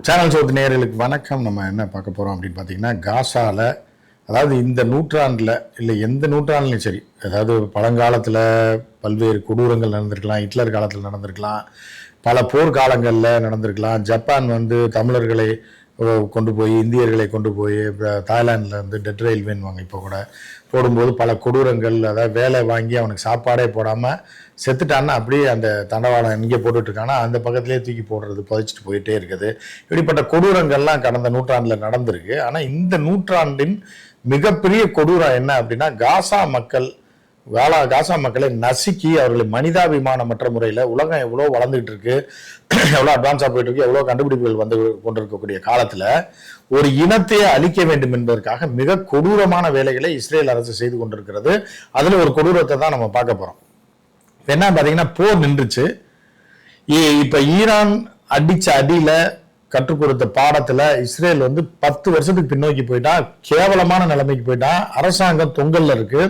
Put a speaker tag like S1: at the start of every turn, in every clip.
S1: Channel சோத்து நேர்களுக்கு வணக்கம். நம்ம என்ன பார்க்க போகிறோம் அப்படின்னு பார்த்தீங்கன்னா காசால அதாவது இந்த நூற்றாண்டில் இல்லை எந்த நூற்றாண்டுலையும் சரி அதாவது பழங்காலத்தில் பல்வேறு கொடூரங்கள் நடந்திருக்கலாம் ஹிட்லர் காலத்தில் நடந்திருக்கலாம் பல போர்க்காலங்களில் நடந்திருக்கலாம் ஜப்பான் வந்து தமிழர்களை கொண்டு போய் இந்தியர்களை கொண்டு போய் இப்ப இருந்து டெட் ரயில்வேன்னுவாங்க இப்போ கூட. போடும்போது பல கொடூரங்கள் அதாவது வேலை வாங்கி அவனுக்கு சாப்பாடே போடாமல் செத்துட்டான்னா அப்படியே அந்த தண்டவாளம் இங்கே போட்டுட்டு அந்த பக்கத்துலேயே தூக்கி போடுறது புதைச்சிட்டு போயிட்டே இருக்குது. இப்படிப்பட்ட கொடூரங்கள்லாம் கடந்த நூற்றாண்டில் நடந்திருக்கு. ஆனால் இந்த நூற்றாண்டின் மிகப்பெரிய கொடூரம் என்ன அப்படின்னா காசா மக்கள் வேளா காசா மக்களை நசுக்கி அவர்களை மனிதாபிமானமற்ற முறையில் உலகம் எவ்வளோ வளர்ந்துகிட்டு இருக்கு எவ்வளோ அட்வான்ஸாக போயிட்டு இருக்கு எவ்வளோ கண்டுபிடிப்புகள் வந்து கொண்டிருக்கக்கூடிய காலத்தில் ஒரு இனத்தையே அழிக்க வேண்டும் என்பதற்காக மிக கொடூரமான வேலைகளை இஸ்ரேல் அரசு செய்து கொண்டிருக்கிறது. அதில் ஒரு கொடூரத்தை தான் நம்ம பார்க்க போகிறோம் என்ன பார்த்தீங்கன்னா போர் நின்றுச்சு. இப்போ ஈரான் அடிச்ச அடியில் கற்றுக் கொடுத்த பாடத்துல இஸ்ரேல் வந்து பத்து வருஷத்துக்கு பின்னோக்கி போயிட்டா கேவலமான நிலைமைக்கு போயிட்டா அரசாங்கம் தொங்கல்ல இருக்கு.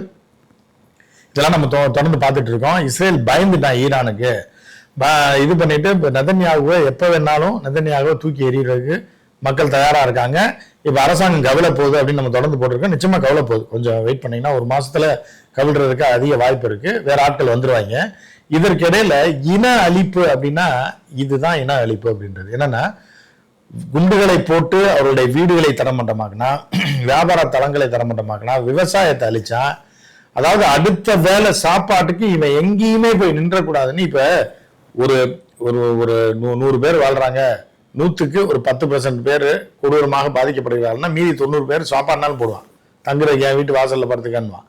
S1: இதெல்லாம் நம்ம தொ- தொடர்ந்து பார்த்துட்டு இருக்கோம். இஸ்ரேல் பயந்துட்டான் ஈரானுக்கு. இது பண்ணிட்டு இப்போ நெதன்யாகுவை எப்போ வேணாலும் நெதன்யாகுவை தூக்கி எறிகிறதுக்கு மக்கள் தயாராக இருக்காங்க. இப்போ அரசாங்கம் கவலை போகுது அப்படின்னு நம்ம தொடர்ந்து போட்டிருக்கோம். நிச்சயமாக கவலை போகுது. கொஞ்சம் வெயிட் பண்ணிங்கன்னா ஒரு மாதத்தில் கவிழ்றதுக்கு அதிக வாய்ப்பு இருக்குது வேறு ஆட்கள் வந்துடுவாங்க இதற்கிடையில் இன அழிப்பு அப்படின்னா இதுதான் இன அழிப்பு அப்படின்றது. என்னென்னா குண்டுகளை போட்டு அவருடைய வீடுகளை தரமட்டமாக்கினா வியாபார தளங்களை தரமட்டமாக்கினா விவசாயத்தை அழித்தான் அதாவது அடுத்த வேலை சாப்பாட்டுக்கு இவன் எங்கேயுமே போய் நின்றக்கூடாதுன்னு இப்ப ஒரு ஒரு ஒரு நூ- நூறு பேர் வாழ்றாங்க. நூற்றுக்கு ஒரு பத்து பர்சன்ட் பேர் கொடூரமாக பாதிக்கப்படுகிறார்கள்னா மீதி தொண்ணூறு பேர் சாப்பாடுனாலும் போடுவான். தங்குற என் வீட்டு வாசலில் படுத்துக்கன்னுவான்.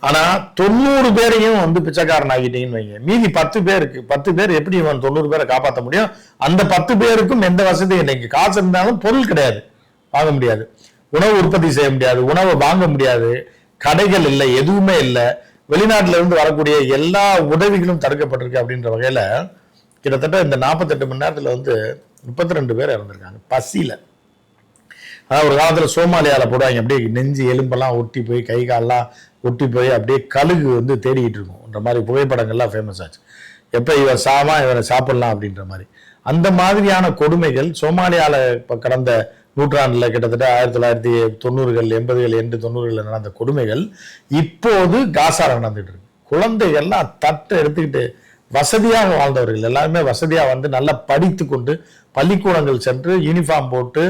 S1: ஆனால் தொண்ணூறு பேரையும் வந்து பிச்சைக்காரன் ஆகிட்டீங்கன்னு வைங்க. மீதி பத்து பேருக்கு பத்து பேர் எப்படி இவன் தொண்ணூறு பேரை காப்பாற்ற முடியும்? அந்த பத்து பேருக்கும் எந்த வசதியும் இல்லை காசு இருந்தாலும் பொருள் கிடையாது. வாங்க முடியாது. உணவு உற்பத்தி செய்ய முடியாது. உணவை வாங்க முடியாது. கடைகள் இல்லை எதுவுமே இல்லை. வெளிநாட்டுல இருந்து வரக்கூடிய எல்லா உதவிகளும் தடுக்கப்பட்டிருக்கு அப்படின்ற வகையில கிட்டத்தட்ட இந்த நாற்பத்தெட்டு மணி நேரத்துல வந்து முப்பத்தி ரெண்டு பேர் இறந்திருக்காங்க. பசியில. அதாவது ஒரு காலத்துல சோமாலியால போடுவாங்க அப்படியே நெஞ்சு எலும்பெல்லாம் ஒட்டி போய் கை கால்லாம் ஒட்டி போய் அப்படியே கழுகு வந்து தேடிக்கிட்டு இருக்கும்ன்ற மாதிரி புகைப்படங்கள்லாம் ஃபேமஸ் ஆச்சு. எப்போ இவன் சாமா இவனை சாப்பிடலாம் அப்படின்ற மாதிரி. அந்த மாதிரியான கொடுமைகள் சோமாலியாவில் இப்போ கடந்த நூற்றாண்டில் கிட்டத்தட்ட ஆயிரத்தி தொள்ளாயிரத்தி தொண்ணூறுகள் எண்பதுகள் எண்டு தொண்ணூறுகளில் நடந்த கொடுமைகள் இப்போது காசார நடந்துட்டு இருக்கு. குழந்தைகள்லாம் தட்டை எடுத்துக்கிட்டு வசதியாக வாழ்ந்தவர்கள். எல்லாருமே வசதியாக வந்து நல்லா படித்து கொண்டு பள்ளிக்கூடங்கள் சென்று யூனிஃபார்ம் போட்டு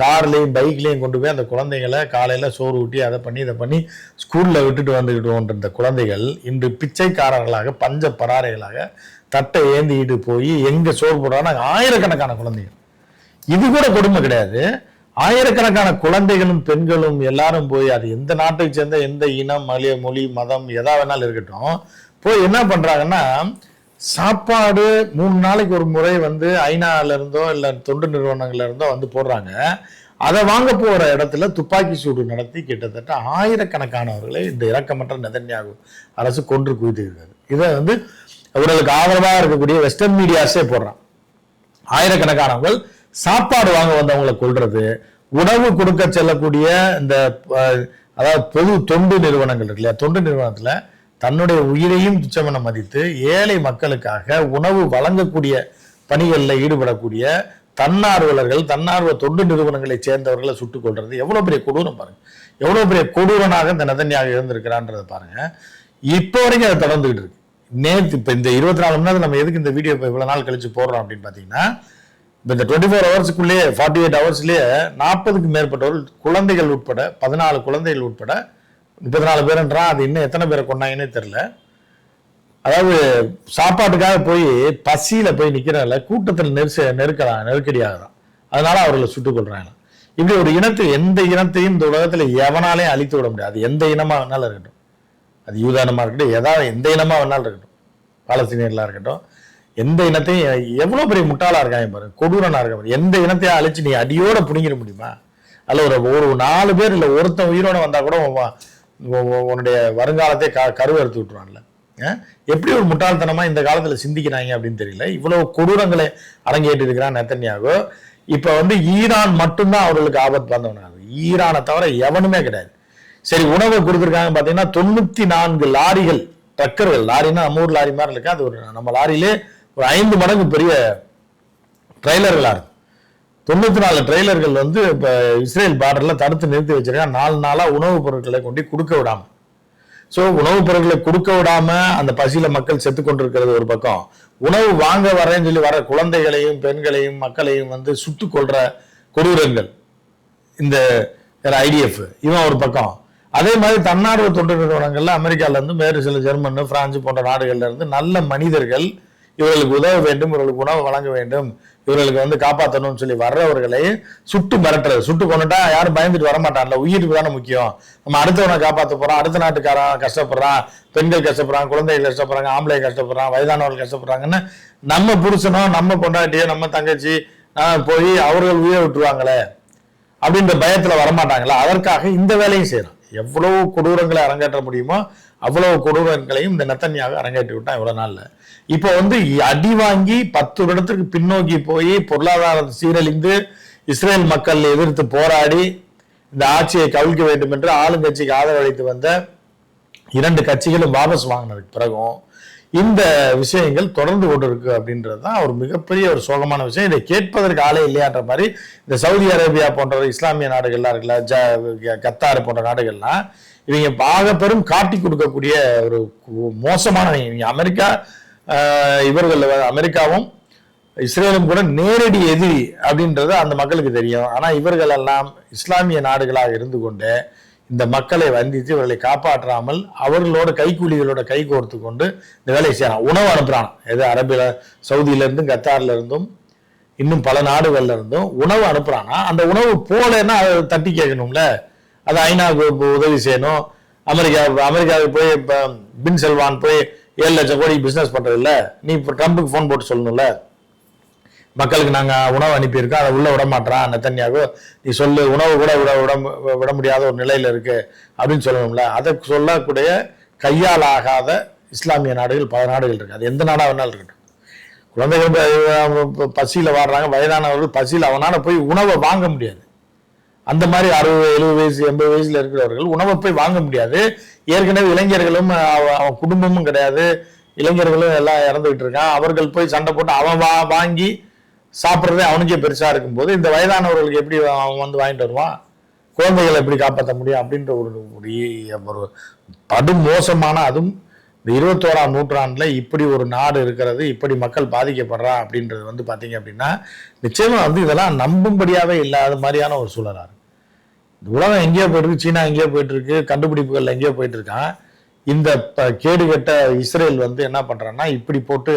S1: கார்லேயும் பைக்லேயும் கொண்டு போய் அந்த குழந்தைங்களை காலையில் சோறு ஊட்டி அதை பண்ணி இதை பண்ணி ஸ்கூலில் விட்டுட்டு வந்துக்கிட்டு இந்த குழந்தைகள் இன்று பிச்சைக்காரர்களாக பஞ்ச பராரைகளாக தட்டை ஏந்திக்கிட்டு போய் எங்கே சோறு போடுறாங்க ஆயிரக்கணக்கான குழந்தைகள். இது கூட கொடுமை கிடையாது. ஆயிரக்கணக்கான குழந்தைகளும் பெண்களும் எல்லாரும் போய் அது எந்த நாட்டுக்கு சேர்ந்த எந்த இனம் மலிய மொழி மதம் எதா வேணாலும் இருக்கட்டும் போய் என்ன பண்ணுறாங்கன்னா சாப்பாடு மூணு நாளைக்கு ஒரு முறை வந்து ஐநாவிலேருந்தோ இல்லை தொண்டு நிறுவனங்கள்ல இருந்தோ வந்து போடுறாங்க. அதை வாங்க போகிற இடத்துல துப்பாக்கி சூடு நடத்தி கிட்டத்தட்ட ஆயிரக்கணக்கானவர்களை இந்த இரக்கமற்ற நெதன்யாகு அரசு கொன்று குவித்திருக்கிறது. இதை வந்து அவர்களுக்கு ஆதரவாக இருக்கக்கூடிய வெஸ்டர்ன் மீடியாஸே போடுறான். ஆயிரக்கணக்கானவர்கள் சாப்பாடு வாங்க வந்தவங்களை கொள்றது உணவு கொடுக்க செல்லக்கூடிய இந்த அதாவது பொது தொண்டு நிறுவனங்கள் இருக்கு இல்லையா? தொண்டு நிறுவனத்தில் தன்னுடைய உயிரையும் துச்சமென மதித்து ஏழை மக்களுக்காக உணவு வழங்கக்கூடிய பணிகளில் ஈடுபடக்கூடிய தன்னார்வலர்கள் தன்னார்வ தொண்டு நிறுவனங்களை சேர்ந்தவர்களை சுட்டுக் கொள்றது எவ்வளோ பெரிய கொடூரம் பாருங்க. எவ்வளோ பெரிய கொடூரனாக இந்த நதன்யாக இருந்திருக்கிறான்றதை பாருங்க. இப்போ வரைக்கும் அது தொடர்ந்துகிட்டு இருக்கு. நேற்று இப்போ இந்த இருபத்தி நாலு மணி நேரம் நம்ம எதுக்கு இந்த வீடியோ இப்போ இவ்வளோ நாள் கழிச்சு போடுறோம் அப்படின்னு பார்த்தீங்கன்னா இப்போ இந்த டுவெண்ட்டி ஃபோர் ஹவர்ஸுக்குள்ளேயே ஃபார்ட்டி எயிட் ஹவர்ஸ்லேயே நாற்பதுக்கு மேற்பட்டவர்கள் குழந்தைகள் உட்பட பதினாலு குழந்தைகள் உட்பட முப்பத்தி நாலு பேருன்றான் அது இன்னும் எத்தனை பேரை கொண்டாங்கன்னே தெரில அதாவது சாப்பாட்டுக்காக போய் பசியில போய் நிக்கிறதுல கூட்டத்தில் நெரிச நெருக்கலாம் நெருக்கடியாகலாம் அதனால அவர்களை சுட்டுக்கொள்றாங்க இப்படி ஒரு இனத்தை எந்த இனத்தையும் இந்த உலகத்துல எவனாலையும் அழித்து விட முடியாது. எந்த இனமா வேணாலும் இருக்கட்டும். அது யூதானமாக இருக்கட்டும் எதாவது எந்த இனமா வேணாலும் இருக்கட்டும். பாலஸ்தீனியர்களாக இருக்கட்டும் எந்த இனத்தையும் எவ்வளோ பெரிய முட்டாளா இருக்காங்க பாருங்க கொடூரனா இருக்க பாரு. எந்த இனத்தையும் அழிச்சு நீ அடியோட புடிங்கிட முடியுமா? அல்ல ஒரு ஒரு நாலு பேர் இல்லை ஒருத்தன் உயிரோட வந்தா கூட உன்னுடைய வருங்காலத்தை க கருவறுத்து விட்டுருவான்ல. எப்படி ஒரு முட்டாள்தனமா இந்த காலத்துல சிந்திக்கிறாங்க அப்படின்னு தெரியல. இவ்வளவு கொடூரங்களை அரங்கேற்றி இருக்கிறான் நெத்தன்யாகோ. இப்ப வந்து ஈரான் மட்டும்தான் அவர்களுக்கு ஆபத்து வந்தவனாகும் ஈரானை தவிர எவனுமே கிடையாது. சரி உணவை கொடுத்துருக்காங்க பாத்தீங்கன்னா தொண்ணூத்தி நான்கு லாரிகள் ட்ரக்கர்கள் லாரின்னா நம்ம ஊர் லாரி மாதிரி இருக்கு. அது ஒரு நம்ம லாரியிலே ஒரு ஐந்து மடங்கு பெரிய ட்ரெய்லர்களாக இருக்கும். தொண்ணூற்றி நாலு ட்ரெய்லர்கள் வந்து இப்போ இஸ்ரேல் பார்டரில் தடுத்து நிறுத்தி வச்சிருக்காங்க. நாலு நாளாக உணவுப் பொருட்களை கொண்டு கொடுக்க விடாமல் ஸோ உணவுப் பொருட்களை கொடுக்க விடாமல் அந்த பசியில் மக்கள் செத்து கொண்டிருக்கிறது ஒரு பக்கம். உணவு வாங்க வரேன்னு சொல்லி வர குழந்தைகளையும் பெண்களையும் மக்களையும் வந்து சுட்டு கொள்கிற கொடூரங்கள். இந்த ஐடிஎஃப் இவன் ஒரு பக்கம். அதே மாதிரி தன்னார்வ தொண்டு நிறுவனங்கள்ல அமெரிக்கால இருந்து வேறு சில ஜெர்மன் பிரான்ஸ் போன்ற நாடுகள்ல இருந்து நல்ல மனிதர்கள் இவர்களுக்கு உதவ வேண்டும் இவர்களுக்கு உணவு வழங்க வேண்டும் இவர்களுக்கு வந்து காப்பாற்றணும்னு சொல்லி வர்றவர்களை சுட்டு மிரட்டுறது. சுட்டு கொண்டுட்டா யாரும் பயந்துட்டு வரமாட்டான்ல. உயிருக்கு தானே முக்கியம். நம்ம அடுத்தவனை காப்பாற்ற போறோம். அடுத்த நாட்டுக்காரன் கஷ்டப்படுறான். பெண்கள் கஷ்டப்படுறாங்க குழந்தைகள் கஷ்டப்படுறாங்க ஆம்பளை கஷ்டப்படுறான் வயதானவர்கள் கஷ்டப்படுறாங்கன்னு நம்ம புருஷனோ நம்ம பொண்டாட்டியோ நம்ம தங்கச்சி போய் அவர்கள் உயிரை விட்டுருவாங்களே அப்படின்ற பயத்துல வரமாட்டாங்களா? அதற்காக இந்த வேலையும் செய்யறான் எவ்வளவு கொடூரங்களை அரங்கேற்ற முடியுமோ அவ்வளவு கொடூரங்களையும் இந்த நெத்தன்யாக அரங்கேற்றி விட்டான் இவ்வளவு நாள்ல. இப்போ வந்து அடி வாங்கி பத்து வருடத்துக்கு பின்னோக்கி போய் பொருளாதார சீரழிந்து இஸ்ரேல் மக்கள் எதிர்த்து போராடி இந்த ஆட்சியை கவிழ்க்க வேண்டும் என்று ஆளுங்கட்சிக்கு ஆதரவளித்து வந்த இரண்டு கட்சிகளும் வாபஸ் வாங்கினதுக்கு பிறகும் இந்த விஷயங்கள் தொடர்ந்து கொண்டிருக்கு அப்படின்றது தான் ஒரு மிகப்பெரிய ஒரு சோகமான விஷயம். இதை கேட்பதற்கு ஆளே இல்லையான்ற மாதிரி இந்த சவுதி அரேபியா போன்ற இஸ்லாமிய நாடுகள்லாம் இருக்குல்ல ஜ கத்தார் போன்ற நாடுகள்லாம் இவங்க பாக பெரும் காட்டி கொடுக்கக்கூடிய ஒரு மோசமான இவங்க அமெரிக்கா இவர்கள் அமெரிக்காவும் இஸ்ரேலும் கூட நேரடி எதிரி அப்படின்றது அந்த மக்களுக்கு தெரியும். ஆனால் இவர்கள் எல்லாம் இஸ்லாமிய நாடுகளாக இருந்து கொண்டு இந்த மக்களை வந்தித்து இவர்களை காப்பாற்றாமல் அவர்களோட கைக்கூலிகளோட கை கோர்த்து கொண்டு இந்த வேலையை செய்யறான். உணவு அனுப்புகிறான் எது அரபில சவுதியிலேருந்தும் கத்தார்லேருந்தும் இருந்தும் இன்னும் பல நாடுகள்ல இருந்தும் உணவு அனுப்புறானா. அந்த உணவு போலன்னா அதை தட்டி கேட்கணும்ல? அது ஐநாவுக்கு உதவி செய்யணும். அமெரிக்கா அமெரிக்காவுக்கு போய் இப்போ பின் செல்வான் போய் ஏழு லட்சம் கோடி பிஸ்னஸ் பண்ணுறதில்ல நீ இப்போ ட்ரம்புக்கு ஃபோன் போட்டு சொல்லணும்ல? மக்களுக்கு நாங்கள் உணவு அனுப்பியிருக்கோம். அதை உள்ளே விட மாட்டான் நெத்தன்யாகு நீ சொல்லு உணவு கூட விட விட விட முடியாத ஒரு நிலையில் இருக்குது அப்படின்னு சொல்லணும்ல. அதை சொல்லக்கூடிய கையால் ஆகாத இஸ்லாமிய நாடுகள் பல நாடுகள் இருக்குது அது எந்த நாடாக வேணாலும் இருக்கட்டும். குழந்தைகள் பசியில் வாடுறாங்க வயதானவர்கள் பசியில் அவனால் போய் உணவை வாங்க முடியாது. அந்த மாதிரி அறுபது எழுபது வயசு எண்பது வயசில் இருக்கிறவர்கள் உணவை போய் வாங்க முடியாது. ஏற்கனவே இளைஞர்களும் அவன் குடும்பமும் கிடையாது. இளைஞர்களும் எல்லாம் இறந்துகிட்டு இருக்கான். அவர்கள் போய் சண்டை போட்டு அவன் வா வாங்கி சாப்பிட்றதே அவனுக்கே பெருசாக இருக்கும்போது இந்த வயதானவர்களுக்கு எப்படி அவன் வந்து வாங்கிட்டு வருவான் குழந்தைகளை எப்படி காப்பாற்ற முடியும்? அப்படின்ற ஒரு ஒரு ஒரு படு மோசமான அதுவும் இந்த இருபத்தோராம் நூற்றாண்டில் இப்படி ஒரு நாடு இருக்கிறது இப்படி மக்கள் பாதிக்கப்படுறா அப்படின்றது வந்து பார்த்தீங்க அப்படின்னா நிச்சயமாக வந்து இதெல்லாம் நம்பும்படியாகவே இல்லாத மாதிரியான ஒரு சூழலாக இந்த உலகம் எங்கேயோ போயிட்டுருக்கு சீனா எங்கேயோ போயிட்டுருக்கு கண்டுபிடிப்புகள் எங்கேயோ போயிட்டுருக்கான். இந்த ப- கேடுகெட்ட இஸ்ரேல் வந்து என்ன பண்ணுறான்னா இப்படி போட்டு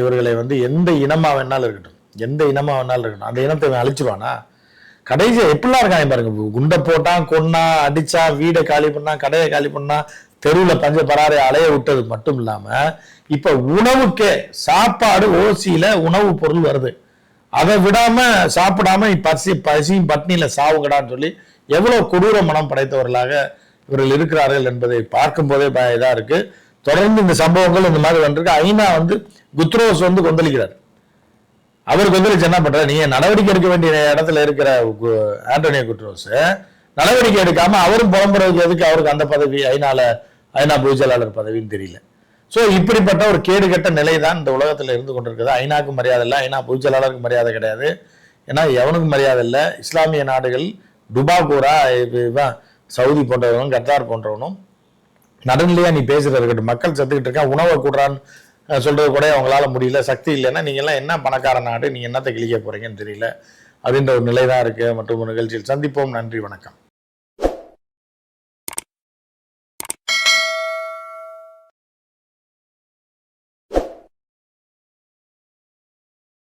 S1: இவர்களை வந்து எந்த இனமாக வேணாலும் இருக்கட்டும். எந்த இனமாக வேணாலும் இருக்கட்டும். அந்த இனத்தை இவன் அழிச்சிருவானா கடைசியா எப்படிலாம் இருக்காங்க பாருங்க. குண்டை போட்டான் கொன்னா அடிச்சா வீடை காலி பண்ணா கடையை காலி பண்ணா தெருவில் பஞ்ச பராறை அலைய விட்டது மட்டும் இல்லாமல் இப்போ உணவுக்கே சாப்பாடு ஓசியில் உணவு பொருள் வருது. அதை விடாமல் சாப்பிடாம பசி பசியும் பட்னியில் சாவுங்கடான்னு சொல்லி எவ்வளோ கொடூர மனம் படைத்தவர்களாக இவர்கள் இருக்கிறார்கள் என்பதை பார்க்கும் போதே இருக்குது தொடர்ந்து இந்த சம்பவங்கள் இந்த மாதிரி வந்திருக்கு. ஐநா வந்து குத்ரோஸ் வந்து கொந்தளிக்கிறார். அவர் கொந்தளிச்சு என்ன பண்றாரு? நீங்க நடவடிக்கை எடுக்க வேண்டிய இடத்துல இருக்கிற கு- ஆண்டோனியோ குட்ரோஸ் நடவடிக்கை எடுக்காம அவரும் புலம்புறதுக்கு எதுக்கு அவருக்கு அந்த பதவி ஐநால ஐநா பொதுச்செயலாளர் பதவின்னு தெரியல. ஸோ இப்படிப்பட்ட ஒரு கேடுகெட்ட நிலை தான் இந்த உலகத்தில் இருந்து கொண்டிருக்குது. ஐநாக்கு மரியாதை இல்லை ஐநா பொதுச்செயலாளருக்கு மரியாதை கிடையாது. ஏன்னா எவனுக்கும் மரியாதை இல்லை. இஸ்லாமிய நாடுகள் டுபாகூரா இவன் சவுதி போன்றவனும் கத்தார் போன்றவனும் நடுநிலையா நீ பேசுறது இருக்கட்டும் மக்கள் செத்துக்கிட்டு இருக்கா உணவை கூடுறான்னு சொல்கிறது சொல்றது கூட அவங்களால முடியல சக்தி இல்லைன்னா நீங்க எல்லாம் என்ன பணக்கார நாடு நீங்க என்னத்தை கிழிக்க போறீங்கன்னு தெரியல. அப்படின்ற ஒரு நிலை தான் இருக்கு. மற்றும் ஒரு நிகழ்ச்சியில் சந்திப்போம். நன்றி வணக்கம்.